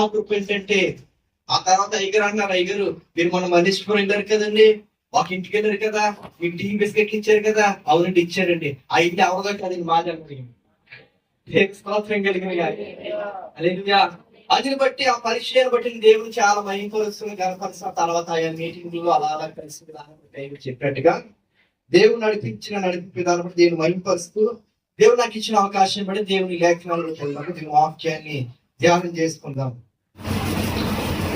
మహాకృప ఏంటంటే ఆ తర్వాత ఐగర్ అన్నారు ఐగరు మీరు మన మల్లేశ్వరం వెళ్ళారు కదండి ఒక ఇంటికి వెళ్ళారు కదా మీకు టీ బిస్కెట్లు ఇచ్చారు కదా అవునండి ఇచ్చారండి. ఆ ఇంటి అవగా కదండి మాది స్తోత్రం కలిగిన బట్టి ఆ పరిచయాన్ని బట్టి దేవుడు చాలా మహిమపరుస్తుంది కనపరుస్తున్న తర్వాత ఆయన మీటింగ్లు అలా అలా కలిసి విధానం చెప్పినట్టుగా దేవుడు నడిపించిన నడిపి విధానం బట్టి దేవుని మహింపరుస్తూ దేవుడు నాకు ఇచ్చిన అవకాశం బట్టి దేవుని లేఖనాలు వెళ్ళినప్పుడు దీని వాక్యాన్ని ధ్యానం చేసుకుందాం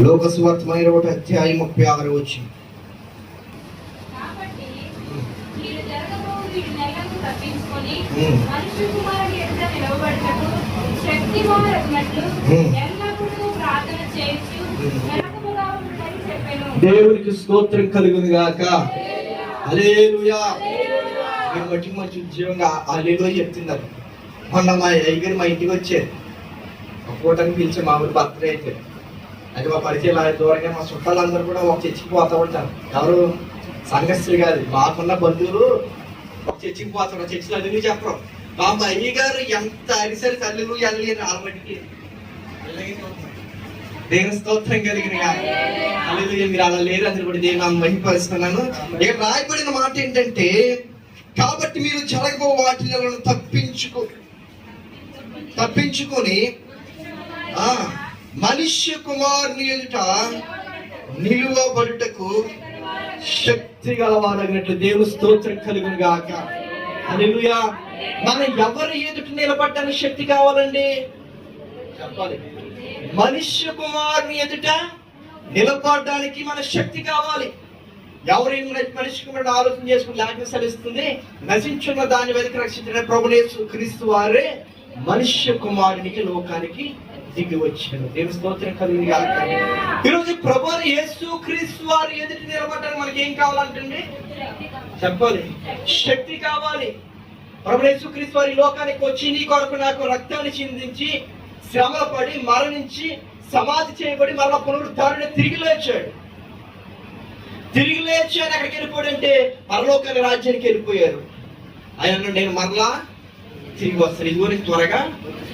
లోక సువార్తమైన ఒకటి అధ్యాయం ముప్పై ఆరు వచ్చి. మీరు దేవునికి స్తోత్రం కలుగును గాక. అలేలుయా మీరు మట్టి మంచి ఉద్యోగంగా అలేలో చెప్తున్నారు. మొన్న మా అయ్యగారు మా ఇంటికి వచ్చారు. పూటని పిలిచి మామూలు బర్త్డే అయితే. అది మా పరిచయం దూరంగా మా చుట్టాలందరూ కూడా ఒక చర్చికి పోతూ ఉంటారు. ఎవరు సంఘస్థులు కాదు మాకున్న బంధువులు ఒక చర్చికి పోతారు. చర్చిలో అన్ని చెప్పరు మా మయ్య గారు ఎంత అడిసరి తల్లిలు వెళ్ళలేరు ఆల్రెడీ దేవుని స్తోత్రం కలిగిన అల్లుయ్య మీరు అలా లేరు అందరు కూడా దేవుని మహిపరుస్తున్నాను. ఇక రాయబడిన మాట ఏంటంటే కాబట్టి మీరు జరగబో వాటిలను తప్పించుకో తప్పించుకొని ఆ మనుష్య కుమారుని ఎదుట నిలువబడుటకు శక్తి గలవాడగినట్లు దేవు స్తోత్రం కలుగును గాక. అనిలుయా మనం ఎవరు ఎదుట నిలబడ్డానికి శక్తి కావాలండి? చెప్పాలి. మనుష్య కుమారుని ఎదుట నిలబడడానికి మన శక్తి కావాలి. ఎవరైనా మనిషి కుమారుడు ఆలోచన చేసుకుని లేఖన సెలవిస్తుంది. నశించున్న దాని వెనక రక్షించిన ప్రభునేసు క్రీస్తు వారే మనుష్య కుమారునికి లోకానికి దిగి వచ్చాడు. దేవుని స్తోత్రం కలిగి ఈరోజు ప్రభు యేసు క్రీస్తు వారి ఎదుటి నిలబడడానికి మనకి ఏం కావాలంటండి? చెప్పాలి. శక్తి కావాలి. ప్రభు యేసు క్రీస్తు వారి లోకానికి వచ్చి నీ కొరకు నాకు రక్తాన్ని చిందించి శ్రమలు పడి మరణించి సమాధి చేయబడి మరలా పునరుద్ధారణ తిరిగి లేచాడు. తిరిగి లేచి ఆయన ఎక్కడికి వెళ్ళిపోయాడంటే పరలోకాన్ని రాజ్యానికి వెళ్ళిపోయారు. ఆయన నేను మరలా తిరిగి వస్తాను. ఇదిగో త్వరగా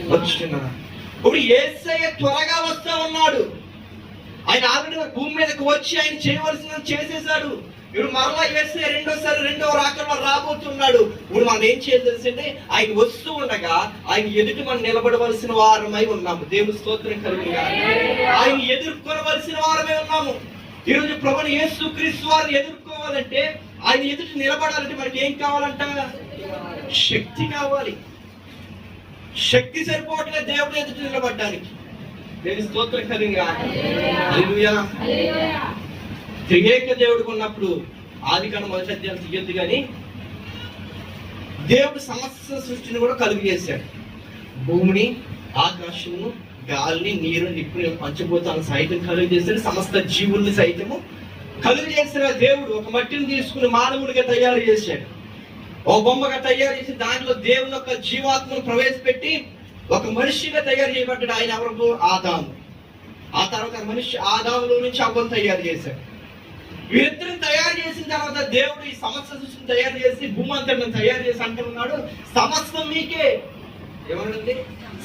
వచ్చున్నాను ఇప్పుడు ఏసయ్య త్వరగా వస్తా ఉన్నాడు. ఆయన ఆల్రెడీ భూమి మీదకి వచ్చి ఆయన చేయవలసిన చేసేసాడు ఇప్పుడు మరలా వేస్తే రెండోసారి రెండో రాకడ రాబోతున్నాడు. ఇప్పుడు మనం ఏం చేయాలి తెలిసింటే ఆయన వస్తూ ఉండగా ఆయన ఎదుటి మనం నిలబడవలసిన వారమై ఉన్నాము. దేవుని స్తోత్రం కలిగి ఆయన ఎదుర్కొనవలసిన వారమై ఉన్నాము. ఈరోజు ప్రభుని యేసు క్రీస్తు వారిని ఎదుర్కోవాలంటే ఆయన ఎదుటి నిలబడాలంటే మనకి ఏం కావాలంట? శక్తి కావాలి. శక్తి సరిపోవట్లేదు దేవుడు ఎదుటి నిలబడ్డానికి. దేవుని స్తోత్రం కలిగిగా హల్లెలూయా. త్రియేక దేవుడికి ఉన్నప్పుడు ఆది కన్నా మొదటి అధ్యాయం తీయద్దు కానీ దేవుడు సమస్త సృష్టిని కూడా కలుగు చేశాడు. భూమిని ఆకాశము గాలిని నీరు నిప్పుని పంచభూతాలను సైతం కలుగు చేశాడు. సమస్త జీవుల్ని సైతము కలుగు చేసిన దేవుడు ఒక మట్టిని తీసుకుని మానవుడిగా తయారు చేశాడు. ఓ బొమ్మగా తయారు చేసి దాంట్లో దేవుని యొక్క జీవాత్మను ప్రవేశపెట్టి ఒక మనిషిగా తయారు చేయబడ్డాడు ఆయన ఎవరు ఆదాము. ఆ తర్వాత మనిషి ఆదాములో నుంచి అవ్వను తయారు చేశాడు. వీరిద్దరిని తయారు చేసిన తర్వాత దేవుడు ఈ సమస్త సృష్టిని తయారు చేసి భూమంతటిని తయారు చేసి అంటున్నాడు సమస్తం మీకే. ఏమనండి?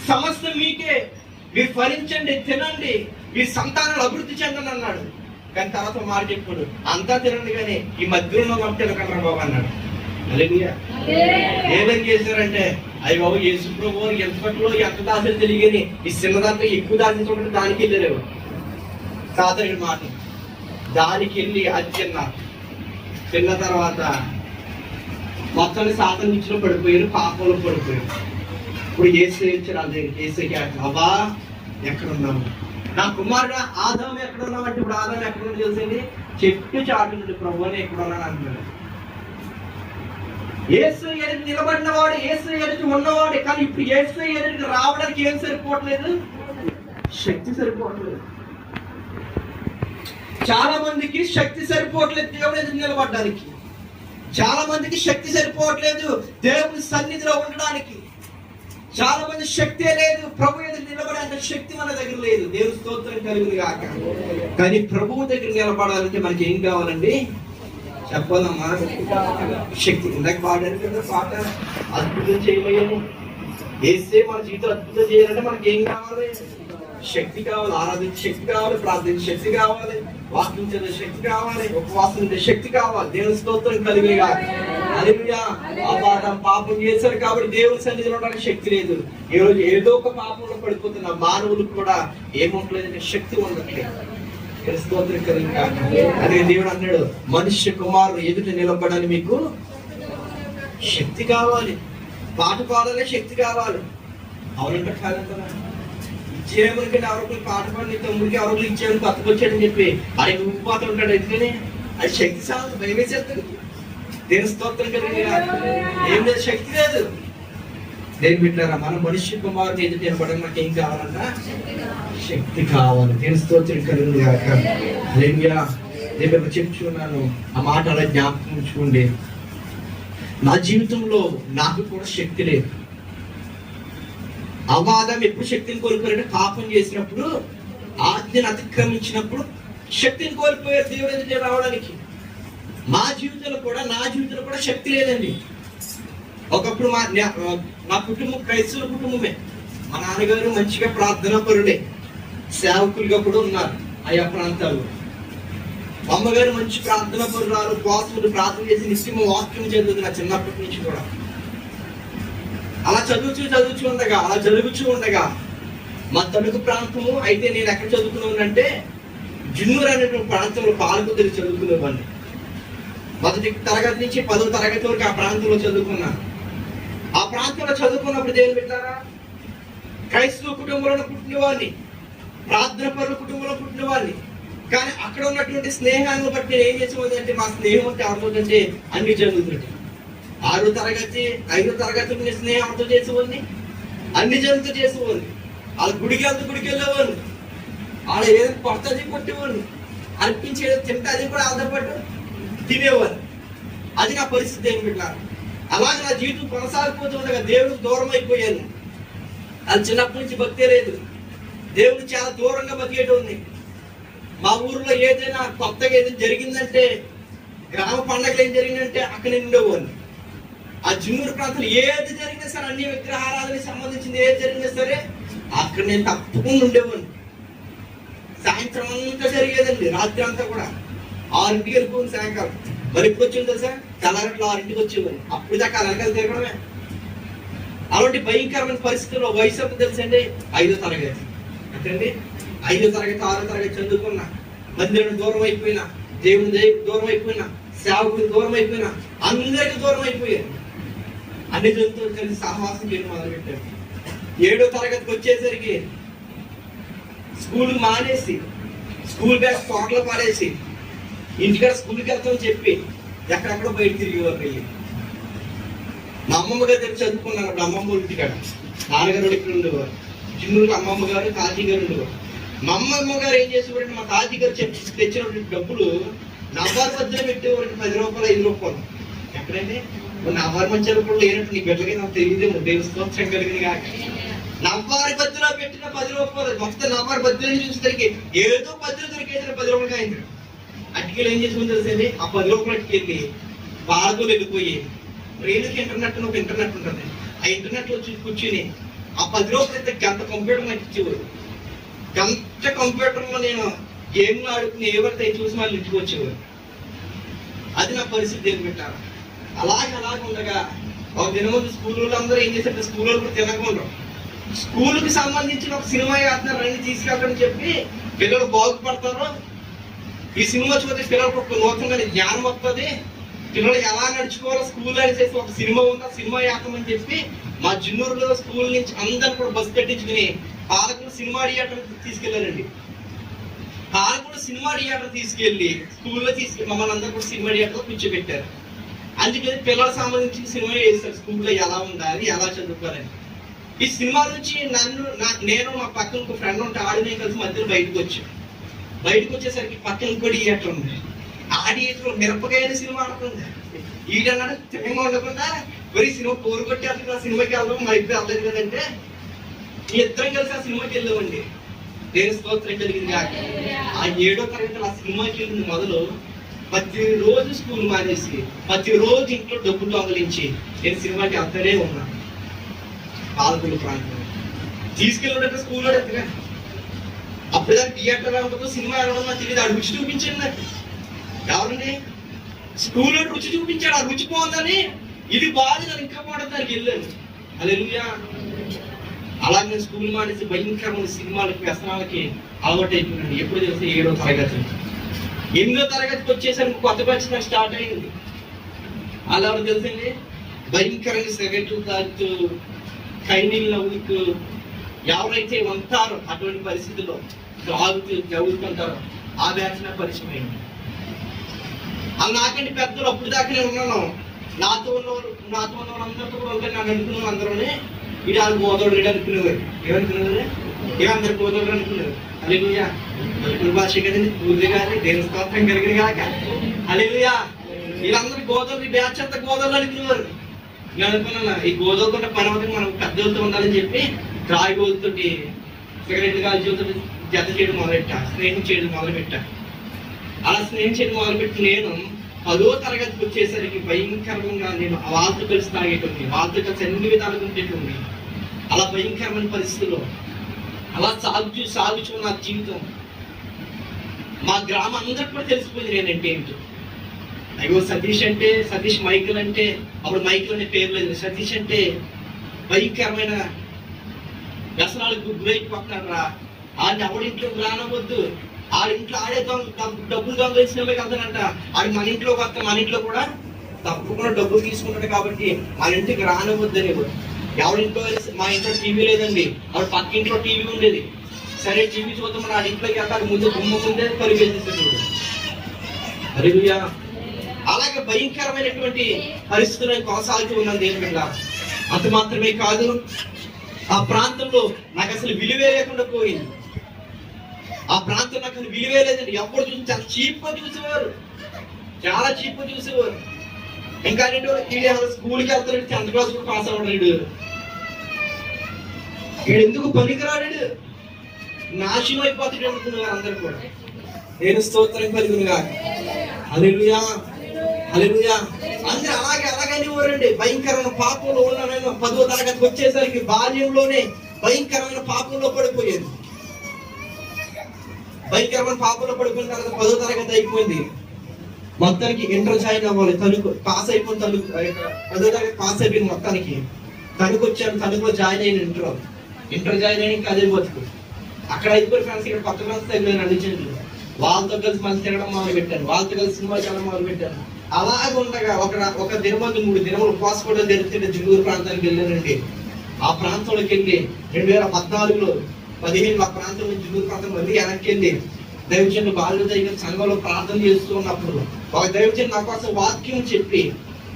సమస్తం మీకే. మీరు ఫలించండి తినండి మీ సంతానాలు అభివృద్ధి చెందండి అన్నాడు. కానీ తర్వాత మాట అంతా తినండి కానీ ఈ మధ్యలో ఉన్న వంట బాబు అన్నాడు. ఏమేం చేశారంటే అయ్య బాబు యేసు ప్రభు ఎంతలో ఎంత దాసలు తెలియని ఈ చిన్నదాంట్లో ఎక్కువ దాచించుకుంటే దానికి వెళ్ళారు. సాధారణ మాట. దానికి వెళ్ళి అది చిన్న తిన్న తర్వాత మొత్తాన్ని సాధన ఇచ్చిన పడిపోయారు పాపంలో పడిపోయారు. ఇప్పుడు ఏసై ఇచ్చారు అదే ఏసైకి అబ్బా ఎక్కడ ఉన్నాము నా కుమారుడు ఆదాం ఎక్కడ ఉన్నావు అంటే ఇప్పుడు ఆదాం ఎక్కడ ఉన్నా తెలిసింది చెట్టు చాటు ప్రభు అని ఎక్కడ ఉన్నాను అంటున్నాడు. ఏసు ఎదురు నిలబడినవాడు ఏసు ఎదురు ఉన్నవాడు కానీ ఇప్పుడు ఏసు ఎదురు రావడానికి ఏం సరిపోవట్లేదు? శక్తి సరిపోవట్లేదు. చాలా మందికి శక్తి సరిపోవట్లేదు దేవుడు ఎదురు నిలబడడానికి. చాలా మందికి శక్తి సరిపోవట్లేదు దేవుని సన్నిధిలో ఉండడానికి. చాలా మంది శక్తే లేదు ప్రభు ఎదురు నిలబడే శక్తి మన దగ్గర లేదు. దేవుని స్తోత్రం కలిగింది కాక కానీ ప్రభువు దగ్గర నిలబడాలంటే మనకి ఏం కావాలండి? చెప్పాలమ్మా. శక్తి ఇందాక పాడారు కదా పాట. అద్భుతం చేయమయ్యాను వేస్తే మన జీవితం అద్భుతం చేయాలంటే మనకి ఏం కావాలి? శక్తి కావాలి ఆరాధించే శక్తి కావాలి ప్రార్థించే శక్తి కావాలి వాక్యం చదివే శక్తి కావాలి ఉపవాసం ఉండే శక్తి కావాలి. దేవుని స్తోత్రం కలిగేగా హల్లెలూయా. అపారం పాపం చేశారు కాబట్టి దేవుని సన్నిధిలో ఉండడానికి శక్తి లేదు. ఈ రోజు ఏదో ఒక పాపంలో పడిపోతున్న మానవులకు కూడా ఏముండలేదు శక్తి ఉండట్లేదు. దేవుని స్తోత్రం దేవుడు అన్నాడు మనుష్య కుమారుడు ఎదుట నిలబడని మీకు శక్తి కావాలి. పాట పాడాలే శక్తి కావాలి. అవునంట కాదంటారా ఇచ్చేయమనుకుని ఎవరికి పాట పాడి తమ్ముడికి ఎవరికి ఇచ్చేయమని బతకొచ్చాడని చెప్పి ఆయన ఊపిపోతూ ఉంటాడు ఎందుకని? అది శక్తి సాగు భయమేసేస్తుంది. దేని స్తోత్రం కలిగి ఏం లేదు శక్తి లేదు. దేని బిడ్డారా మన మనిషి కుమారుని ఎదుట నిలబడడం నాకు ఏం కావాలన్నా శక్తి కావాలి. దేని స్తోత్రం కలిగింది కాక హల్లెలూయా. చెప్తున్నాను ఆ మాట అలా జ్ఞాపకం ఉంచుకోండి. నా జీవితంలో నాకు కూడా శక్తి లేదు. అవాదం ఎప్పుడు శక్తిని కోల్పోయారంటే పాపం చేసినప్పుడు ఆజ్ఞను అతిక్రమించినప్పుడు శక్తిని కోల్పోయారు దేవుడు రావడానికి? మా జీవితంలో కూడా నా జీవితంలో కూడా శక్తి లేదండి. ఒకప్పుడు మా నా- కుటుంబం క్రైస్తవుల కుటుంబమే. మా నాన్నగారు మంచిగా ప్రార్థనా పరుడే సేవకులుగా కూడా ఉన్నారు ఆయా ప్రాంతాల్లో. అమ్మగారు మంచి ప్రార్థన పరురాలు పాసులు ప్రార్థన చేసి నిత్యం వాక్యం చదువుతుంది నా చిన్నప్పటి నుంచి కూడా. అలా చదువుచూ చదువుచూ ఉండగా అలా జరుగుచూ ఉండగా మా తణుకు ప్రాంతము అయితే నేను ఎక్కడ చదువుకున్నానంటే జున్నూరు అనేటువంటి ప్రాంతంలో పాలకుదిరి చదువుకునేవాడిని. మొదటి తరగతి నుంచి పదో తరగతి వరకు ఆ ప్రాంతంలో చదువుకున్నాను. ఆ ప్రాంతంలో చదువుకున్నప్పుడు దేవుని పెట్టారా క్రైస్తవ కుటుంబంలో పుట్టినవాడిని ప్రార్థన పరుల కుటుంబంలో పుట్టినవాడిని కానీ అక్కడ ఉన్నటువంటి స్నేహాన్ని బట్టి నేను ఏం చేసేవాడిని అంటే మా స్నేహం అంటే ఎవరితోటంటే అన్ని జరుగుతుంది ఆరో తరగతి ఐదో తరగతి నుండి స్నేహం చేసేవాడిని. అన్ని జరుగుతూ చేసేవాడిని. వాళ్ళ గుడికి అంత గుడికి వెళ్ళేవాడిని. వాళ్ళు ఏదో కొత్తది కొట్టేవాడిని. అనిపించేది తింటే కూడా వాళ్ళతో తినేవాడిని. అది నా పరిస్థితి ఏం పెట్టారు అలాగే నా జీవితం కొనసాగిపోతూ ఉండగా దేవుడికి దూరం అయిపోయాను అది చిన్నప్పటి నుంచి భక్తే లేదు. దేవుడు చాలా దూరంగా బతికేటోంది మా ఊర్లో ఏదైనా కొత్తగా ఏదైనా జరిగిందంటే గ్రామ పండగలు ఏం జరిగిందంటే అక్కడ నేను ఉండేవాడిని. ఆ జున్నూరు ప్రాంతంలో ఏది జరిగినా సరే అన్ని విగ్రహారాధనకి సంబంధించింది ఏది జరిగినా సరే అక్కడ నేను తప్పకుండా ఉండేవాడిని. సాయంత్రం అంతా జరిగేదండి రాత్రి అంతా కూడా. ఆరింటికి వెళ్ళిపోయింది సాయంకాలం. మరి ఎప్పుడు వచ్చింది తెలుసా? తెల్లారిట్లో ఆరింటికి వచ్చేవారు. అప్పుడు దాకా అలాగే తిరగడమే. అలాంటి భయంకరమైన పరిస్థితుల్లో వయసు ఎంత తెలుసండి? ఐదో తరగతి. అండి ఐదో తరగతి ఆరో తరగతి చదువుకున్నా మందిరం దూరం అయిపోయినా దేవుని దయ- దూరం అయిపోయినా సేవకుడికి దూరం అయిపోయినా అందరికి దూరం అయిపోయాను అన్ని జంతువులు కలిసి సహవాసం చేయడం మొదలుపెట్టాను ఏడో తరగతికి వచ్చేసరికి స్కూల్ మానేసి స్కూల్ బ్యాగ్ తోటలో పడేసి ఇంటికాడ స్కూల్కి వెళ్తామని చెప్పి ఎక్కడెక్కడ బయట తిరిగేవారు వెళ్ళి మా అమ్మమ్మ గారి దగ్గర చదువుకున్నాను అప్పుడు అమ్మమ్మ వాళ్ళ ఇంటికాడ. నాన్నగారు ఇక్కడ ఉండేవారు చిన్నూరు అమ్మమ్మ గారు తాజీ గారు ఉండేవారు మా అమ్మమ్మ గారు ఏం చేసేవారంటే మా తాజీ గారు చెప్పి తెచ్చినటువంటి డబ్బులు నవ్వారు మధ్యలో పెట్టేవారంటే పది రూపాయలు ఐదు రూపాయలు. ఎక్కడంటే నవ్వారి మధ్యలో కూడా లేనట్టు నీ బిడ్డలకి నాకు తెలియదేమో దేవుని స్తోత్రం కలిగింది కాక. నవ్వారి బద్దులో పెట్టిన పది రూపాయలు మొత్తం నవ్వారి బద్దులని చూసేసరికి ఏదో పద్దులు దొరికేసిన పది రూపాయలు అయింది అటుకెళ్ళి ఏం చేసుకుని తెలిసింది? ఆ పది రూపాయలు అటుకెళ్ళి బాధతో వెళ్ళిపోయి రేణుకి ఇంటర్నెట్ అని ఒక ఇంటర్నెట్ ఉంటుంది. ఆ ఇంటర్నెట్లో వచ్చి కూర్చుని ఆ పది రోజులు అయితే గంట కంప్యూటర్ నాకు ఇచ్చేవారు. గంట కంప్యూటర్లో నేను గేమ్లు ఆడుకుని ఎవరితో చూసి వాళ్ళు ఇంటికి వచ్చేవారు. అది నా పరిస్థితి ఏం పెట్టారు అలాగే అలాగే ఉండగా ఒక దినమంది స్కూల్ అందరూ ఏం చేశారు స్కూల్ కూడా తినకుండా స్కూల్కి సంబంధించిన ఒక సినిమా వేస్తున్నారు రండి తీసుకెళ్ళని చెప్పి పిల్లలు బాగుపడతారు. ఈ సినిమా చూస్తే పిల్లలకు ఒక నూతనమైన జ్ఞానం వస్తుంది. పిల్లలు ఎలా నడుచుకోవాలో స్కూల్ అని చేసి ఒక సినిమా ఉంది. ఆ సినిమా వేస్తామని చెప్పి మా జున్నూరులో స్కూల్ నుంచి అందరిని కూడా బస్సు పెట్టించుకుని పాలకులు సినిమా థియేటర్ తీసుకెళ్ళారండి పాలకులు సినిమా థియేటర్ తీసుకెళ్ళి స్కూల్లో తీసుకెళ్ళి మమ్మల్ని అందరూ కూడా సినిమా థియేటర్ కూర్చోబెట్టారు. అందుకని పిల్లలకు సంబంధించిన సినిమా వేస్తారు. స్కూల్లో ఎలా ఉండాలి ఎలా చదువుకోవాలని ఈ సినిమా నుంచి నన్ను నా- నేను మా పక్కన ఒక ఫ్రెండ్ ఉంటే ఆడినే కలిసి మధ్యలో బయటకు వచ్చాను బయటకు వచ్చేసరికి పక్కన ఇంకోటి థియేటర్ ఉంది ఆ థియేటర్ మిరపకాయల సినిమా ఆడుతుంది ఈడన్నాడు తిరంగా ఉండకుండా మరి సినిమా పోరు అసలు ఆ సినిమాకి వెళ్దాం మా ఇద్దరు వెళ్ళలేదు కదంటే ఈ ఇద్దరం కలిసి ఆ సినిమాకి వెళ్ళామండి నేను స్తోత్రం కలిగింది కాక ఆ ఏడో తరగతి ఆ సినిమాకి వెళ్ళింది మొదలు ప్రతి రోజు స్కూల్ మానేసి ప్రతి రోజు ఇంట్లో డబ్బు దొంగలించి నేను సినిమాకి వెళ్తానే ఉన్నా. పాలకుల ప్రాంతం తీసుకెళ్ళినట్టు స్కూల్లో ఎత్తగా అప్పుడు థియేటర్ ఎలా సినిమా రావడం నాకు తెలియదు. ఆ రుచి చూపించండి నాకు. ఎవరండి స్కూల్లో రుచి చూపించాడు ఆ రుచి పోదని ఇది బాధ నేను ఇంకా బాగుంటుంది దానికి వెళ్ళాను. అలెలుయా అలాగే నేను స్కూల్ మానేసి భయంకరమైన సినిమాలకి వ్యసనాలకి అలవాటు అయిపోయినాను ఎప్పుడు తెలిస్తే ఏడో తరగతి. ఎనిమిదో తరగతికి వచ్చేసరికి కొత్త బ్యాచ్ నాకు స్టార్ట్ అయింది. అలా ఎవరు తెలుసండి? భయంకరంగా సిగరెట్లు తాగుతూ కైనీళ్ళు నవ్వుతూ ఎవరైతే ఉంటారో అటువంటి పరిస్థితుల్లో తాగుతూ చదువుకుంటారు ఆ బ్యాచ్ నాకు పరిచయం అయింది. అలా నాకంటే పెద్దలు అప్పుడు దాకా నేను ఉన్నాను. నాతో ఉన్నవారు నాతో ఉన్న వాళ్ళందరితో కూడా ఉంటే నన్ను అనుకున్నాను అందరూనే ఇది వాళ్ళు గోదావరి రెడ్డి అనుకునేవారు. ఏమనుకునేవారు ఏమందరు గోదావరి అనుకునేవారు? అలెలుయా తెలుగు భాష కదండి. పూర్తి కానీ దేని స్తోత్రం కలిగిన కాక అలెలుయా వీళ్ళందరూ గోదావరి బ్యాచ్ అంతా గోదావరి అనుకునేవారు. నేను అనుకున్నాను ఈ గోదావరి పని అవుతుంది మనం పెద్దలతో ఉండాలని చెప్పి రాయి గోదుతోటి సిగరెట్ కాల్చి జత చేయడం మొదలెట్టా స్నేహం చేయడం మొదలుపెట్టా. అలా స్నేహం చేయడం మొదలుపెట్టి నేను పదో తరగతికి వచ్చేసరికి భయంకరంగా నేను ఆ వాళ్ళతో కలిసి తాగేటోని వాళ్ళతో కలిసి అన్ని విధాలుగా ఉండేటోని అలా భయంకరమైన పరిస్థితుల్లో అలా సాగుచూ సాగుచూ నా జీవితం మా గ్రామం అందరికి కూడా తెలిసిపోయింది నేనంటే ఏంటో. అయ్యో సతీష్ అంటే సతీష్ మైకిల్ అంటే అప్పుడు మైకిల్ అనే పేరు లేదు. సతీష్ అంటే భయంకరమైన వ్యసనాలకు గురైపోతున్నాడు రా. ఆడిని ఎవడింట్లో రానవద్దు. ఆడింట్లో ఆడే డబ్బులు దొంగలిసినమే కదనంట. ఆడి మన ఇంట్లో వస్తే మన ఇంట్లో కూడా తప్పకుండా డబ్బులు తీసుకున్నాడు కాబట్టి మన ఇంటికి రానవద్దు అని ఎవరింట్లో మా ఇంట్లో టీవీ లేదండి. ఆవిడ పక్క ఇంట్లో టీవీ ఉండేది. సరే టీవీ చూద్దాం మన ఆడి ఇంట్లోకి వెళ్తాడు. ముందు గుమ్మ ముందే పరిగెత్తేసాడు హల్లెలూయా. అలాగే భయంకరమైనటువంటి పరిస్థితులను కొనసాగుతూ ఉన్నది దేవుడిలా అంత మాత్రమే కాదు ఆ ప్రాంతంలో నాకు అసలు విలువే లేకుండా పోయింది. ఆ ప్రాంతం నాకు అసలు విలువే లేదండి. ఎప్పుడు చూసి చాలా చీప్గా చూసేవారు. చాలా చీప్గా చూసేవారు. ఇంకా రెండు వీడు స్కూల్కి వెళ్తాడు టెన్త్ క్లాస్ కూడా పాస్ అవ్వడు వీడు వీడు ఎందుకు పనికిరాడు నాశనం అయిపోతాడు అనుకున్నారు అందరు కూడా. నేను స్తోత్రం కలుగునుగా హల్లెలూయా హల్లెలూయా. అందరూ అలాగే అలాగని ఊరండి భయంకరమైన పాపంలో ఉన్నానని పదో తరగతి వచ్చేసరికి బాల్యంలోనే భయంకరమైన పాపంలో పడిపోయేది. భయంకరమైన పాపంలో పడిపోయిన తర్వాత పదో తరగతి అయిపోయింది. మొత్తానికి ఇంటర్ జాయిన్ అవ్వాలి. తణుకు పాస్ అయిపోయిన తణుకు పదో తరగతి పాస్ అయిపోయింది మొత్తానికి. తణుకు వచ్చాను తణుకులో జాయిన్ అయిన ఇంటర్. ఇంటర్ జాయిన్ అయిన ఇంకా అదే బతుకు. అక్కడ అయిపోయి ఫ్రెండ్స్ ఇక్కడ పక్క ఫ్రెండ్స్ తగ్గిన అడిచండి వాళ్ళతో కలిసి మంచి తిరగడం మొదలు పెట్టాను వాళ్ళతో కలిసి సినిమా చూడడం మొదలు పెట్టాను అలాగే ఉండగా ఒక ఒక దినమంది మూడు దినములు పాస్పోర్ట్ తెరిస్తే జిగురు ప్రాంతానికి వెళ్ళానండి. ఆ ప్రాంతంలోకి వెళ్ళి రెండు వేల పద్నాలుగులో పదిహేను మా ప్రాంతం నుంచి జూరు ప్రాంతం మళ్ళీ వెనక్కి వెళ్ళి దైవజనులు బాల్య దగ్గర సంఘంలో ప్రార్థన చేస్తూ ఉన్నప్పుడు ఒక దైవచన్ నా కోసం వాక్యం చెప్పి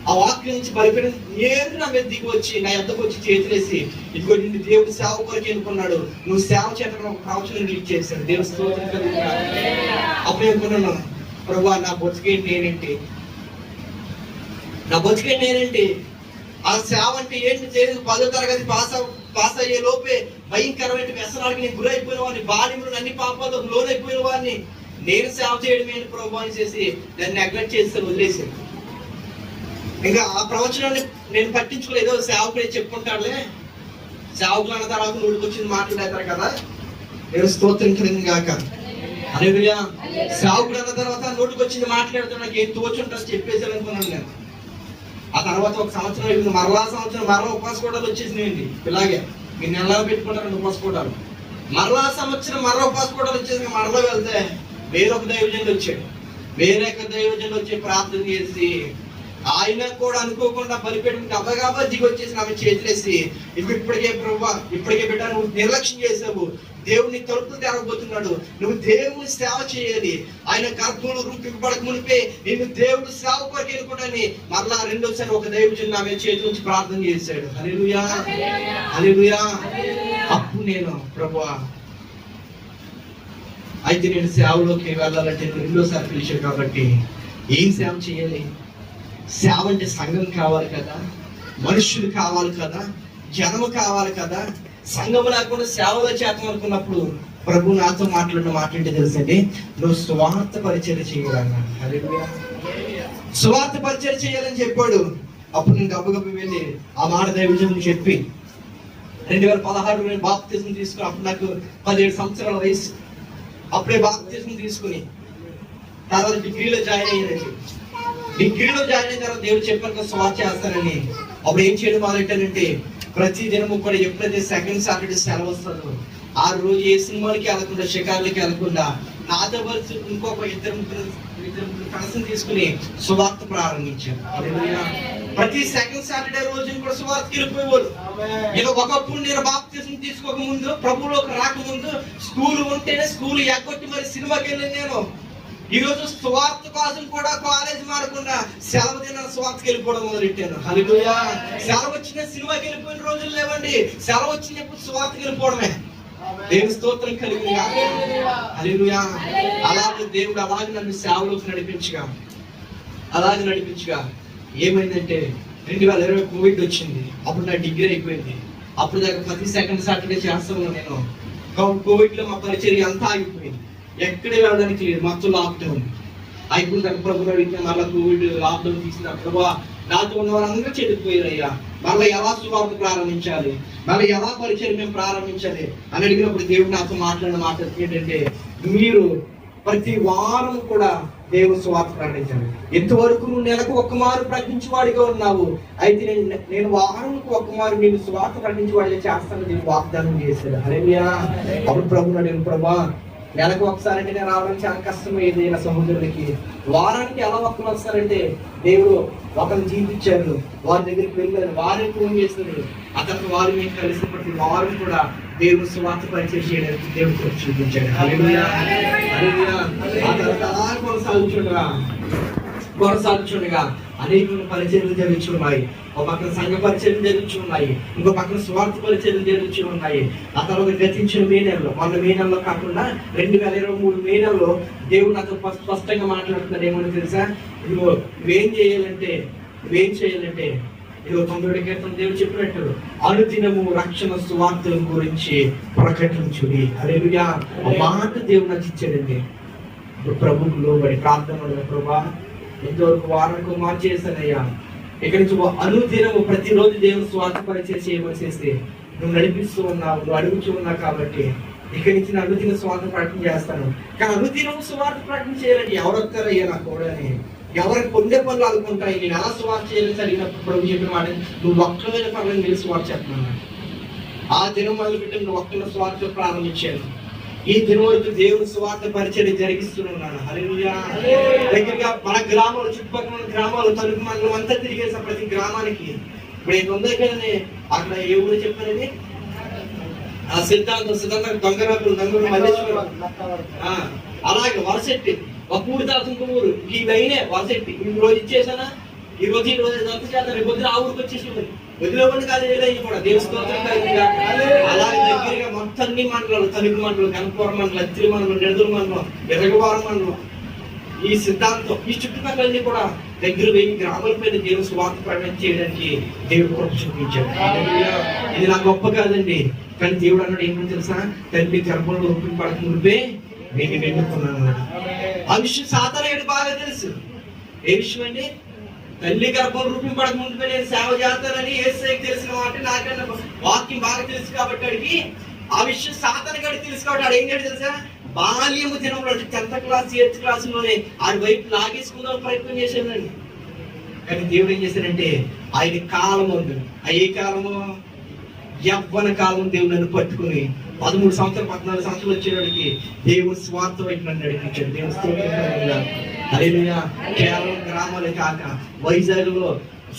ఆ వాక్యం నుంచి బలిపడిన నేను నా మీద దిగి వచ్చి నా ఎద్దకు వచ్చి చేతులేసి ఇదిగో నిన్ను దేవుడు సేవ కొరకు ఎన్నుకున్నాడు నువ్వు సేవ చేయడం ఒక ప్రవచనం రిలీజ్ చేశాడు దేవుడు స్తోత్రం అప్పుడు ప్రభు నా బొచ్చుకేంటి నేనేంటి? నా బతుకేంటి నేనేంటి? ఆ సేవ అంటే ఏంటి? చేయదు పదో తరగతి పాస్ పాస్ అయ్యే లోపే భయంకరమైన వ్యసనాలకి నేను గురైపోయిన వాడిని బాల్యములు అన్ని పాపాలకు లోనైపోయిన వాడిని నేను సేవ చేయడమే ఏంటి ప్రభు అని చేసి దాన్ని నెగ్లెక్ట్ చేస్తే వదిలేసాను ఇంకా ఆ ప్రవచనాన్ని నేను పట్టించుకోలేదు. ఏదో సేవకుడే చెప్పుకుంటాడులే. సేవకులు అన్న తర్వాత నోటికి వచ్చింది మాట్లాడతారు కదా. నేను స్తోత్రించలేను కాక అరేవియా సేవకుడు అన్న తర్వాత నోటికొచ్చింది మాట్లాడుతున్నా నాకు ఏం తోచుంటా చెప్పేసాను అనుకున్నాను నేను. ఆ తర్వాత ఒక సంవత్సరం అయిపోయింది. మరలా సంవత్సరం మరలా ఉపవాస కూడా వచ్చేసినాయండి. ఇలాగే. మీరు నెలలో పెట్టుకుంటారు ఉపవాస కూడాలు మరలా సంవత్సరం మరలా ఉపవాస వచ్చేసి మరలా వెళ్తే వేరొక దైవజనుడు వచ్చాడు. వేరొక దైవజనుడు వచ్చి ప్రార్థన చేసి ఆయన కూడా అనుకోకుండా బలిపెట్టి గబగబా దిగి వచ్చేసి ఆమె చేతులేసి ఇప్పుడు ఇప్పటికే ప్రభు ఇప్పటికే బిడ్డ నువ్వు నిర్లక్ష్యం చేసావు. దేవుని తలుపులు తెరవబోతున్నాడు. నువ్వు దేవుని సేవ చేయాలి. ఆయన గర్భంలో రూపింపబడక మునిపే నిన్ను దేవుడు సేవ కొరకు ఎన్నుకోవడాన్ని మరలా రెండోసారి ఒక దైవజనుడు ఆమె చేతి నుంచి ప్రార్థన చేశాడు. అలెలుయా అలెలుయా అప్పు నేను ప్రభువా. అయితే నేను సేవలోకి వెళ్ళాలంటే నేను రెండోసారి పిలిచాడు కాబట్టి ఏం సేవ చేయాలి? సేవ అంటే సంఘం కావాలి కదా? మనుషులు కావాలి కదా? జనము కావాలి కదా? సంఘము లేకుండా సేవలో చేతం అనుకున్నప్పుడు ప్రభు నాతో మాట్లాడిన మాట్లాడితే తెలుసండి? నువ్వు స్వార్థ పరిచయం చేయాలన్నా. స్వార్థ పరిచయం చేయాలని చెప్పాడు. అప్పుడు నేను గబ్బగబ్బి వెళ్ళి ఆ మాట దైవజనుడు చెప్పి రెండు వేల పదహారు నేను బాప్తిజం తీసుకుని అప్పుడు నాకు పదిహేడు సంవత్సరాల వయసు. అప్పుడే బాప్తిజం తీసుకుని తర్వాత డిగ్రీలో జాయిన్ అయ్యానండి డిగ్రీలో జాయిన్ అయిన తర్వాత దేవుడు చెప్పాక స్వార్థ చేస్తానని. అప్పుడు ఏం చేయడం మొదలెట్టానంటే ప్రతి దినము కూడా ఎప్పుడైతే సెకండ్ సాటర్డే సెలవు వస్తుందో ఆ రోజు ఏ సినిమాలకి వెళ్ళకుండా షికార్లకి వెళ్ళకుండా నాతో ఇంకొక ఇద్దరు ముగ్గురు ఇద్దరు ముగ్గురు ఫ్రెండ్స్ని తీసుకుని సువార్త హల్లెలూయా. ప్రతి సెకండ్ సాటర్డే రోజు కూడా సువార్తకి వెళ్ళిపోయేవారు. ఇక ఒకప్పుడు నేను బాప్తిజం తీసుకోక ముందు ప్రభువులోకి రాకముందు స్కూల్ ఉంటేనే స్కూల్ ఎగ్గొట్టి మరి సినిమాకి వెళ్ళాను నేను. ఈరోజు స్వార్థ కోసం కూడా కాలేజ్ మారకుండా సెలవు దిన స్వార్థకి వెళ్ళిపోవడం మొదలెట్టాను హలిపోయా సెలవు వచ్చిన సినిమాకి వెళ్ళిపోయిన రోజులు లేవండి. సెలవు వచ్చినప్పుడు స్వార్థకి వెళ్ళిపోవడమే. దేవుని స్తోత్రం కలిగి హల్లెలూయా. అలాగే దేవుడు అలాగే నన్ను సేవలోకి నడిపించగా. అలాగే నడిపించగా. ఏమైందంటే రెండు వేల ఇరవై కోవిడ్ వచ్చింది. అప్పుడు నా డిగ్రీ అయిపోయింది. అప్పుడు దాకా ప్రతి సెకండ్ సాటర్డే చేస్తాను నేను. కోవిడ్లో మా పరిచయం అంతా ఆగిపోయింది. ఎక్కడ వెళ్ళడానికి లేదు మొత్తం లాక్డౌన్ అయిపోయిన దాకా ప్రభు అడిగితే మళ్ళీ కోవిడ్ లాక్డౌన్ తీసిన ప్రభా నాతో ఉన్న వారందరూ చెడిపోయారయ్యా. మళ్ళీ ఎలా సువార్త ప్రారంభించాలి? మళ్ళీ ఎలా పరిచయం మేము ప్రారంభించాలి? అని అడిగినప్పుడు దేవుడు నాతో మాట్లాడిన మాట ఏంటంటే మీరు ప్రతి వారం కూడా దేవు స్వార్థ ప్రకటించాలి ఎంతవరకు నువ్వు నెలకు ఒక్క మారు ప్రకటించేవాడిగా ఉన్నావు. అయితే నేను నేను వారానికి ఒక్క మారు నేను స్వార్థ ప్రకటించేవాడిగా చేస్తాను నేను వాగ్దానం చేశాను. అరే అప్పుడు ప్రభు నేను ప్రభా నెలకు ఒకసారి అంటే నేను రావడం చాలా కష్టం ఏదైనా సముద్రులకి వారానికి ఎలా ఒక్కరు వస్తారంటే దేవుడు ఒకరిని జీవించారు వారి దగ్గరికి వెళ్ళారు వారిని ఫోన్ చేస్తున్నారు అతనికి వారు మేము కలిసి ప్రతి వారం కూడా దేవుడు స్వార్థ పరిచయం చేయడానికి దేవుడు చూపించాడు. ఆ తర్వాత అలా కొనసాగుతుండగా కొనసాగుతుండగా అనేకమైన పరిచయలు జరుగుతున్నాయి ఒక పక్కన సంఘ పరిచయలు జరుగుతున్నాయి ఇంకో పక్కన స్వార్థ పరిచయలు జరుగుతున్నాయి ఆ తర్వాత గతించిన మే నెలలో మొన్న మే నెలలో కాకుండా రెండు వేల ఇరవై మూడు మే నెలలో దేవుడు నాతో స్పష్టంగా మాట్లాడుతున్నాడు. ఏమని తెలుసా? ఇదిగో నువ్వేం చేయాలంటే నువ్వేం చేయాలంటే ఇదిగో తొమ్మిది క్రితం దేవుడు చెప్పినట్టు అనుదినము రక్షణ స్వార్థం గురించి ప్రకటించుడి. హల్లెలూయా. మాట దేవుడు నాకు ఇప్పుడు ప్రభుకు లోబడి ప్రార్థన ప్రభా. ఇంతవరకు వారానికి మార్చేసానయ్యా ఇక్కడి నుంచి అనుదినము ప్రతిరోజు దేవుని స్వార్థ పరిచయం చేయమని చేస్తే నువ్వు నడిపిస్తూ ఉన్నావు నువ్వు అడుగుతూ ఉన్నావు కాబట్టి ఇక్కడి నుంచి నేను అనుదిన స్వార్థ ప్రకటన చేస్తాను. కానీ అనుదినం స్వార్థ ప్రకటన చేయాలని ఎవరు వస్తారయ్యా నా కోడని ఎవరికి పొందే పనులు అనుకుంటాయి? నేను ఎలా స్వార్థ చేయాలని జరిగినప్పుడు ప్రభు చెప్పిన మాట నువ్వు ఒక్కమైన పనులను నేను స్వార్థ చెప్తున్నాను ఆ దినం మొదలుపెట్టి నువ్వు ఒక్కల స్వార్థ ప్రారంభించాను. ఈ దినం దేవుని స్వార్థ పరిచయం జరిగిస్తున్నాను హల్లెలూయా. దగ్గరగా మన గ్రామాలు చుట్టుపక్కల ఉన్న గ్రామాలు తలుపు మండలం అంతా తిరిగేసాం ప్రతి గ్రామానికి ఇప్పుడు ఏంటి ఉందో కదండి అక్కడ ఏ ఊరు చెప్పారని ఆ సిద్ధాంతం సిద్ధాంతం దొంగరాపురం దొంగలు మల్లేశ్వరం. అలాగే వరసెట్టి ఒక ఊరు దాకా ఇంకో ఊరు. ఈ లైనే వరసెట్టి. ఈ రోజు ఇచ్చేసానా? ఈ రోజు ఈ రోజు ఎంత చేద్దాం. రేపు ఆ ఊరికి వచ్చేసి ఏ లైన్ కూడా దేవ స్తోత్రం కలిగిందా అలాగే దగ్గరగా మొత్తం అన్ని మండలాలు తలుపు మండలం కనపూర మండలం అత్తిరి మండలం నెడుదల మండలం ఎరగవారం మండలం. ఈ సిద్ధాంతం ఈ చుట్టుపక్కలన్నీ కూడా దగ్గర వెయ్యి గ్రామాల పైన దేవుని స్వార్థ ప్రకటన చేయడానికి దేవుడు కృప చూపించాడు. ఇది నా గొప్ప కాదండి. కానీ దేవుడు అన్నాడు ఏమని తెలుసా? తల్లి గర్భంలో రూపం పడక మునిపే నేను అన్నాడు. ఆ విషయం సాతానేయుడు బాగా తెలుసు. ఏ విషయం అండి? తల్లి గర్భం రూపం పడక నేను సేవ చేస్తానని ఏసైకి తెలిసిన మాట నాకన్నా వాక్యం బాగా తెలుసు కాబట్టి అడిగి ఆ విషయం సాతన గడి తెలుసు కాబట్టి ఆడు ఏం చేయడు తెలుసా? బాల్యము దినంలో టెన్త్ క్లాస్ ఎయిత్ క్లాస్లోనే ఆడి వైపు లాగేసుకుందాం ప్రయత్నం చేశానండి. కానీ దేవుడు ఏం చేశాడంటే ఆయన కాలం ఉంది ఆ ఏ కాలము? యవ్వన కాలం దేవుడు నన్ను పట్టుకుని పదమూడు సంవత్సరాలు పద్నాలుగు సంవత్సరాలు వచ్చేవాడికి దేవుడు స్వార్థం వైపు నన్ను నడిపించాడు. దేవుడు స్తోత్రం కలుగుగాక. కేవలం గ్రామాలే కాక వైజాగ్లో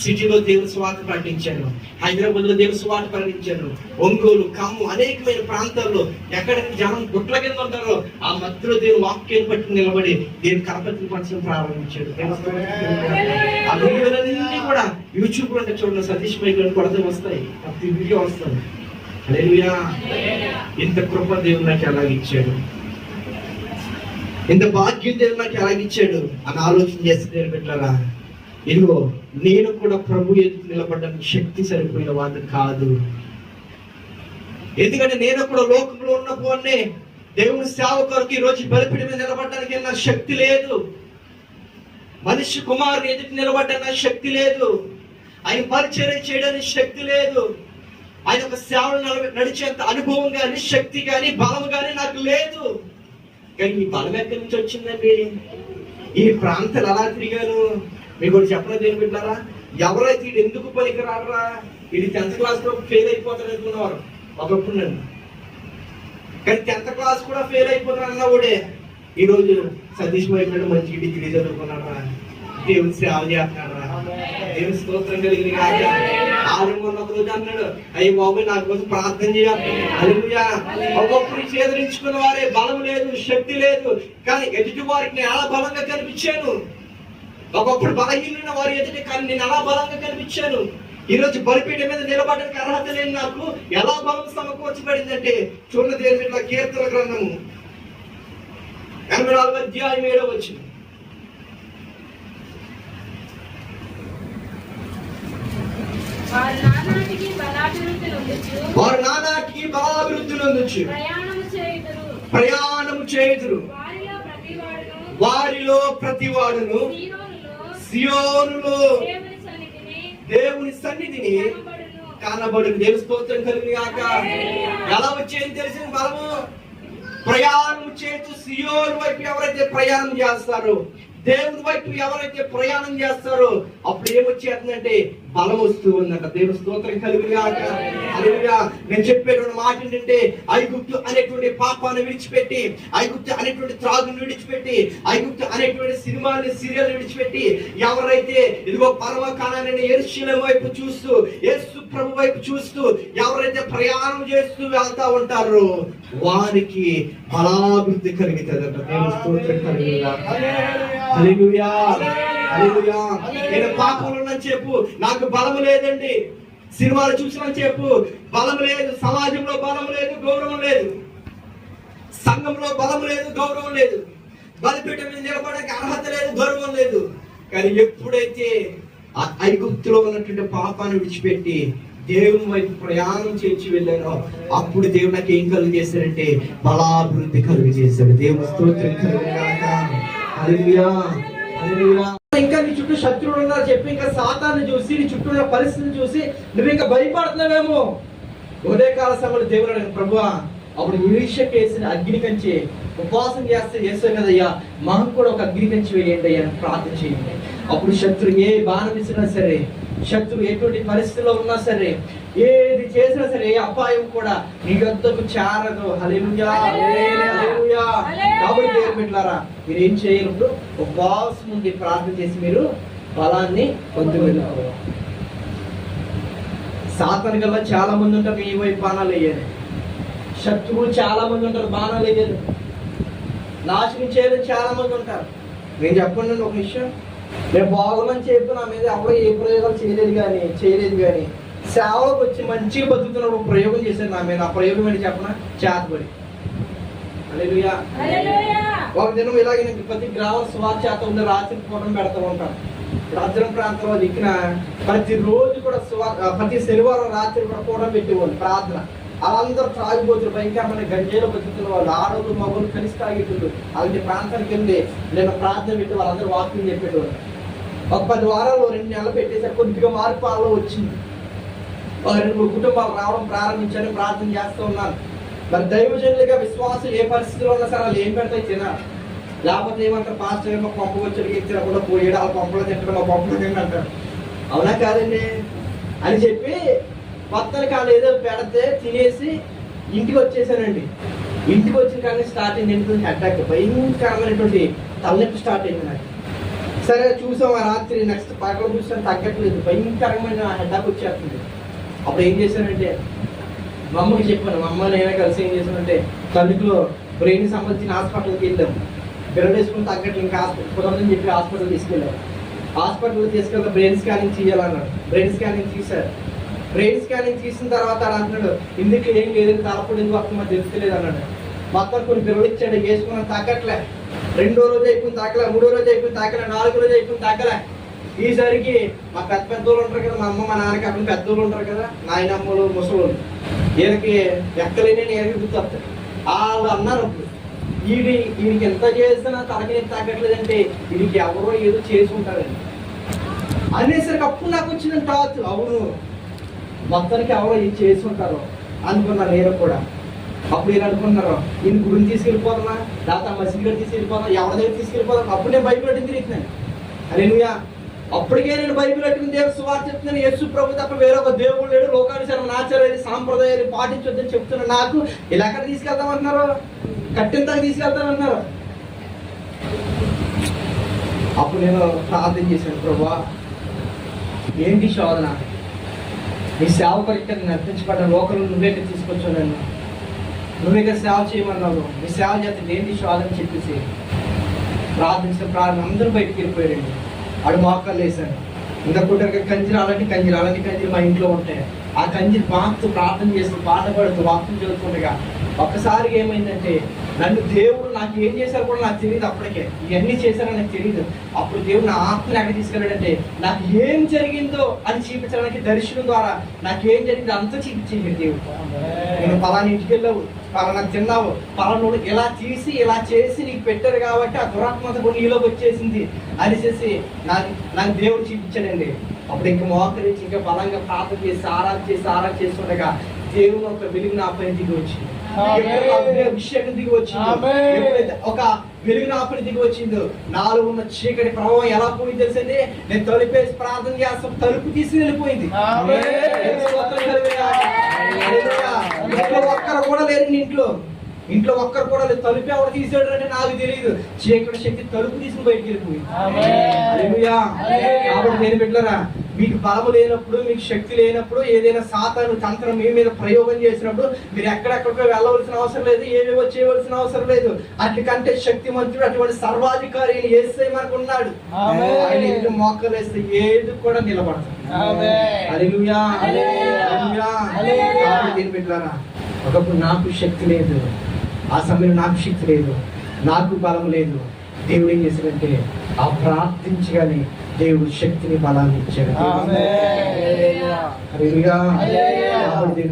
సిటీలో దేవుని స్వార్థ ప్రకటించాను హైదరాబాద్లో దేవుని స్వార్థ ప్రకటించాను ఒంగోలు కమ్ము అనేకమైన ప్రాంతాల్లో ఎక్కడ జనం గుట్ల కింద ఉంటారో ఆ మధ్యలో దేవుని వాక్యం పట్టి నిలబడి దేవుని కరపతిని పరచడం ప్రారంభించాడు ఆ వీడియోలన్నీ కూడా యూట్యూబ్లో చూడండి. సతీష్ మైక్లో కొడత వస్తాయి. ప్రతి వీడియో వస్తుంది. ఇంత కృప దేవుడు నాకు ఎలాగిచ్చాడు ఇంత భాగ్యం దేవుడు నాకు ఎలాగిచ్చాడు? అని ఆలోచన చేస్తే నేను పెట్టారా ఇదిగో నేను కూడా ప్రభు ఎదుటి నిలబడడానికి శక్తి సరిపోయిన వాడిని కాదు. ఎందుకంటే నేను కూడా లోకంలో ఉన్న దేవుని సేవ కొరకు ఈరోజు రోజు బలిపిడి మీద నిలబడడానికి నా శక్తి లేదు. మనిషి కుమారుని ఎదుటి నిలబడడానికి శక్తి లేదు. ఆయన పరిచయం చేయడానికి శక్తి లేదు. ఆయన ఒక సేవలు నడిచేంత అనుభవం కానీ శక్తి కానీ బలం కానీ నాకు లేదు. కానీ ఈ బలం ఎక్కడి నుంచి వచ్చిందండి. ఈ ప్రాంతాలు ఎలా తిరిగాను మీకు ఒకటి చెప్పలేదు ఏం పెట్టారా ఎవరైతే ఇది ఎందుకు పనికిరాడరా ఇది టెన్త్ క్లాస్లో ఫెయిల్ అయిపోతాడు అనుకున్నవారు. ఒకప్పుడు నన్ను. కానీ టెన్త్ క్లాస్ కూడా ఫెయిల్ అయిపోతాడు అన్నవాడే. ఈ ఈరోజు సతీష్ వైపు మంచి డిగ్రీ చదువుకున్నారా? దేవుని సేవ చేస్తున్నారా? నేను స్తోత్రం కలిగిన కాక అన్నాడు అయ్యి బాబు నా కోసం ప్రార్థన చేయాలి ఒకప్పుడు చేదరించుకున్న వారే బలం లేదు శక్తి లేదు కానీ ఎదుటి వారికి నేను అలా బలంగా కనిపించాను. ఒకప్పుడు బలహీనమైన వారి ఎదుటి కానీ నేను అలా బలంగా కనిపించాను. ఈ రోజు బలిపీఠ మీద నిలబడడానికి అర్హత లేని నాకు ఎలా బలం సమకూర్చబడిందంటే చూడండి ఇట్లా కీర్తన గ్రంథము. ఎనభై నాలుగు అధ్యాయం ఏడో వారి నానాటికి బలాభివృద్ధి నొందొచ్చు. ప్రయాణము చేయుదురు. వారిలో ప్రతి వాడును సీయోనులో దేవుని సన్నిధిని. కానబడు దేవుని స్తోత్రం కలిగి గాక ఎలా వచ్చేది తెలిసిన బలము ప్రయాణం చేస్తూ సియోను వైపు ఎవరైతే ప్రయాణం చేస్తారో దేవుని వైపు ఎవరైతే ప్రయాణం చేస్తారో అప్పుడు ఏమొచ్చేస్తుందంటే బలం వస్తూ ఉందంట. దేవుని స్తోత్రం కలిగి గాక నేను చెప్పేటువంటి మాట ఏంటంటే ఐగుప్తు అనేటువంటి పాపాన్ని విడిచిపెట్టి ఐగుప్తు అనేటువంటి త్రాగును విడిచిపెట్టి ఐగుప్తు అనేటువంటి సినిమాని సీరియల్ విడిచిపెట్టి ఎవరైతే ఇదిగో పరమకాలాన్ని ఎరుశీల వైపు చూస్తూ యేసు ప్రభు వైపు చూస్తూ ఎవరైతే ప్రయాణం చేస్తూ వెళ్తా ఉంటారో వారికి బలాభివృద్ధి కలుగుతుందంట. దేవుని స్తోత్రం కలిగి నేను పాపంలో ఉన్నాను చెప్పు. నాకు బలం లేదండి. సినిమాలు చూసిన చెప్పు. బలం లేదు. సమాజంలో బలం లేదు. గౌరవం లేదు. సంఘంలో బలం లేదు. గౌరవం లేదు. బలిపీఠం మీద నిలబడడానికి అర్హత లేదు. గౌరవం లేదు. కానీ ఎప్పుడైతే ఐగుప్తులో ఉన్నటువంటి పాపాన్ని విడిచిపెట్టి దేవుని వైపు ప్రయాణం చేసి వెళ్ళారో అప్పుడు దేవుడు నాకు ఏం కలుగు చేశారంటే బలాభివృద్ధి కలుగు చేశాడు. దేవుని స్తోత్రం కలుగు ఇంకా నీ చుట్టూ శత్రువులు ఉన్నారు చెప్పి ఇంకా సాతాన్ని చూసి నీ చుట్టూ ఉన్న పరిస్థితిని చూసి నువ్వు ఇంకా భయపడుతున్నావేమో. ఉదయకాల సమయంలో దేవుడు అడిగిన ప్రభువా అప్పుడు నిరీక్ష వేసిన అగ్ని కంచి ఉపవాసం చేస్తే చేస్తాం కదయ్యా? మాకు కూడా ఒక అగ్ని కంచి వేయండి అయ్యా అని ప్రార్థన చేయండి. అప్పుడు శత్రు ఏ బాణం ఇచ్చినా సరే శత్రు ఎటువంటి పరిస్థితిలో ఉన్నా సరే ఏది చేసినా సరే ఏ అపాయం కూడా నీ వద్దకు చారదు. కాబట్టి మీరు ఏం చేయాలి ఉపవాసం నుండి ప్రార్థన చేసి మీరు బలాన్ని పొందుకోవాలి సాతాను గల్ల చాలా మంది ఉంటారు మీ వైపు బాణాలు వేయాలి శత్రువులు చాలా మంది ఉంటారు బాణాలు వేయాలి నాశనం చేయాలని చాలా మంది ఉంటారు. నేను చెప్పండి ఒక విషయం. నేను బాగుమని చెప్పి నా మీద ఎవరో ఏ ప్రయోగాలు చేయలేదు కానీ చేయలేదు కానీ సేవలోకి వచ్చి మంచిగా బతుకుతున్న ఒక ప్రయోగం చేశారు నా మీద. ఆ ప్రయోగం ఏంటి చెప్పనా? చేతబడి. ఒక దినం ఇలాగే నేను ప్రతి గ్రామం సువార్ చేత ఉండే రాత్రి పూటం పెడతా ఉంటాను. రాత్రి ప్రాంతంలో దిక్కిన ప్రతి రోజు కూడా సువార్ ఆ, ప్రతి శనివారం రాత్రి కూడా పూటం పెట్టేవాళ్ళు ప్రార్థన. వాళ్ళందరూ త్రాగిపోతున్నారు భయంకరమైన గంజేలో బతుకుతున్న వాళ్ళు. ఆడోళ్ళు మగలు కలిసి తాగేటోళ్ళు. అలాంటి ప్రాంతానికి వెళ్ళి నేను ప్రార్థన పెట్టి వాళ్ళందరూ వాకింగ్ చెప్పేటోళ్ళు. ఒక పది వారాలు రెండు నెలలు పెట్టేసరికి కొద్దిగా మార్పు వాళ్ళలో వచ్చింది. ఒక రెండు మూడు కుటుంబాలు రావడం ప్రారంభించాను ప్రార్థన చేస్తూ ఉన్నాను మరి దైవజనులుగా విశ్వాసం ఏ పరిస్థితిలో ఉన్నా సరే వాళ్ళు ఏం పెడతాయి తినాలి. లేకపోతే ఏమంటారు పాస్టర్ ఏమో పంపు వచ్చి ఎత్తిన కూడా పోయాడు వాళ్ళ పంపులో తింటాడు మా పంపులో తిండి అవునా కాదండి? అని చెప్పి కొత్తలు కాదు ఏదో పెడితే తినేసి ఇంటికి వచ్చేసానండి ఇంటికి వచ్చిన కానీ స్టార్టింగ్ ఏంటంటే అటాక్ భయంకరమైనటువంటి తలనొప్పి స్టార్ట్ అయింది నాకు. సరే చూసాం ఆ రాత్రి. నెక్స్ట్ పగల చూసాను తగ్గట్లేదు. భయంకరమైన హెడ్డాక్ వచ్చేస్తుంది. అప్పుడు ఏం చేశానంటే మా అమ్మకి చెప్పాను మా అమ్మ నేనే కలిసి ఏం చేశానంటే తణుకులో బ్రెయిన్ సంబంధించిన హాస్పిటల్కి వెళ్ళాం. బిర్ర వేసుకుని తగ్గట్లు ఇంకా హాస్పిటల్ కుదరదని చెప్పి హాస్పిటల్ తీసుకెళ్ళాం. హాస్పిటల్ తీసుకెళ్తే బ్రెయిన్ స్కానింగ్ చేయాలన్నాడు. బ్రెయిన్ స్కానింగ్ తీశారు బ్రెయిన్ స్కానింగ్ తీసిన తర్వాత ఆడు అంటున్నాడు ఇందుకు ఏం లేదని తలపడి ఎందుకు వస్తుందో తెలుస్తలేదు అన్నాడు. మొత్తం కొన్ని బిర్రలు ఇచ్చాడు వేసుకున్నాను తగ్గట్లే. రెండో రోజు అయిపోయింది తాకలే మూడో రోజు అయిపోయింది తాకలే నాలుగో రోజు అయిపోయింది తాకలే ఈసారికి మా పెద్ద పెద్దోళ్ళు ఉంటారు కదా మా అమ్మ మా నాన్నకి అప్పుడు పెద్దోళ్ళు ఉంటారు కదా నాయనమ్మలు ముసలోళ్ళు. వీళ్ళకి ఎక్కలేని నేను గుర్తొస్తాయి. వాళ్ళు అన్నారు అప్పుడు వీడి వీడికి ఎంత చేసినా తనకి నేను తగ్గట్లేదంటే వీడికి ఎవరో ఏదో చేసి ఉంటారండి అనేసరికి అప్పుడు నాకు వచ్చిన టాత్ అవును మొత్తానికి ఎవరో ఇది చేసి ఉంటారు. నేను కూడా. అప్పుడు వీళ్ళు అనుకున్నారు? ఈయన గుడిని తీసుకెళ్ళిపోతున్నా దాత మసీద్ గడి తీసుకెళ్ళిపోతున్నా ఎవరి దగ్గర తీసుకెళ్ళిపోతున్నా అప్పుడు నేను భయపడింది తిరుగుతున్నాను అరే నువ్వు అప్పటికే నేను బైబిల్ అట్టుకుని దేవుడు సువార్త చెప్తున్నాను. యేసు ప్రభు తప్ప వేరొక దేవుడు లేడు. లోకానుసరణ ఆచార్యాలు సాంప్రదాయాలు పాటించొద్దని చెప్తున్నా నాకు. ఇలా ఎక్కడ తీసుకెళ్తామంటున్నారు? కట్టింతకు తీసుకెళ్తామన్నారు అప్పుడు నేను ప్రార్థన చేశాను ప్రభా ఏంటి శోధన? నీ సేవకులు ఇక్కడ నర్తించబడ్డ లోకలు నువ్వే ఇక్కడ తీసుకొచ్చావు నన్ను. నువ్వే ఇక్కడ సేవ చేయమన్నావు. నీ సేవ చేస్తే ఏంటి శోధన చెప్పేసి ప్రార్థించిన ప్రార్థన అందరూ బయటికి వెళ్ళిపోయారండి. ఆడు మోకాలు వేశాను ఇంకా కుటుంబ కంజిరి అలాంటి కంజిరి అలాంటి కంజిరి మా ఇంట్లో ఉంటాయి. ఆ కంజిరి బాగుతూ ప్రార్థన చేస్తూ బాధపడుతూ వాక్యం చదువుతుండగా ఒక్కసారిగా ఏమైందంటే నన్ను దేవుడు నాకు ఏం చేశారు కూడా నాకు తెలియదు అప్పటికే. ఇవన్నీ చేశారని నాకు తెలియదు అప్పుడు దేవుడు నా ఆత్మని ఎక్కడ తీసుకెళ్ళాడంటే నాకు ఏం జరిగిందో అని చూపించడానికి దర్శనం ద్వారా నాకు ఏం జరిగిందో అంతా చూపించేది దేవుడు. నేను పలానా ఇంటికి వెళ్ళావు. పలానా తిన్నావు పలానోడు ఇలా తీసి ఇలా చేసి నీకు పెట్టారు కాబట్టి ఆ దురాత్మత కూడా నీలోకి వచ్చేసింది. అనేసి నాకు నాకు దేవుడు చూపించాడండి. అప్పుడు ఇంక మోకరించి ఇంకా బలంగా ప్రార్థన చేసి ఆరాధన చేసి ఆరాధన చేస్తుండగా దేవుడు ఒక వెలుగు నా పైన దిగి వచ్చింది. అభిషేకం దిగి వచ్చిందో ఒక వెలుగు నా పైన దిగి వచ్చిందో నాలో ఉన్న చీకటి ప్రభావం ఎలా పోయింది తెలుసండి? నేను తలుపేసి ప్రార్థన చేస్తాం తలుపు తీసి వెళ్ళిపోయింది. ఇంట్లో ఒక్కరు కూడా లేరు ఇంట్లో. ఇంట్లో ఒక్కరు కూడా లేదు తలుపు ఎవరు తీసాడు అంటే నాకు తెలియదు చీకటి శక్తి తలుపు తీసుకుని బయటికి వెళ్ళిపోయింది. కాబట్టి నేను బిడ్డలారా మీకు బలము లేనప్పుడు మీకు శక్తి లేనప్పుడు ఏదైనా సాతాను తంత్రం మీ మీద ప్రయోగం చేసినప్పుడు మీరు ఎక్కడెక్కడికో వెళ్ళవలసిన అవసరం లేదు ఏవేవో చేయవలసిన అవసరం లేదు. అట్లకంటే శక్తిమంతుడు అటువంటి సర్వాధికారి యేసే మనకు ఉన్నాడు. ఆయన ఎదురు మోకలు వేస్తే ఏది కూడా నిలబడతాడు బిడ్డలారా ఒకప్పుడు నాకు శక్తి లేదు. ఆ సమయంలో నాకు శక్తి లేదు. నాకు బలం లేదు. దేవుడు ఏం చేశాడంటే ఆ ప్రార్థించగానే దేవుడు శక్తిని బలాన్ని ఇచ్చాడు ఆమేన్.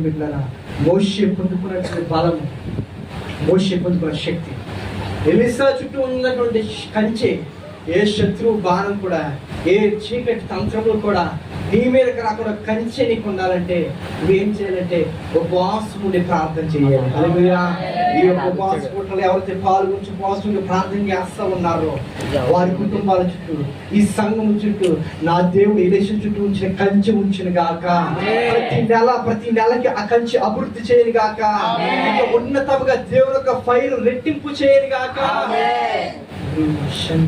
బిడ్డలారా మోషే పొందుకున్నటువంటి బలము మోషే పొందుకున్న శక్తి ఎలిసా చుట్టూ ఉన్నటువంటి కంచె ఏ శత్రువు బాణం కూడా ఏ చీకటి తంత్రములు కూడా నీ మీదకి రాకుండా కంచె నీకు ఉండాలంటే నువ్వేం చేయాలంటే ఉపవాసం ఉండి ప్రార్థన చేయాలి. ఈ యొక్క ఉపవాస పూటలు ఎవరైతే పాల్గొంచి ఉపవాసం ఉండి ప్రార్థన చేస్తా ఉన్నారో వారి కుటుంబాల చుట్టూ ఈ సంఘం చుట్టూ నా దేవుడు ఎలేషన్ చుట్టూ ఉంచిన కంచె ఉంచిన గాక. ప్రతి నెల ప్రతి నెలకి ఆ కంచె అభివృద్ధి చేయను గాక. ఇంకా ఉన్నతముగా యొక్క ఫైర్ రెట్టింపు చేయను గాక.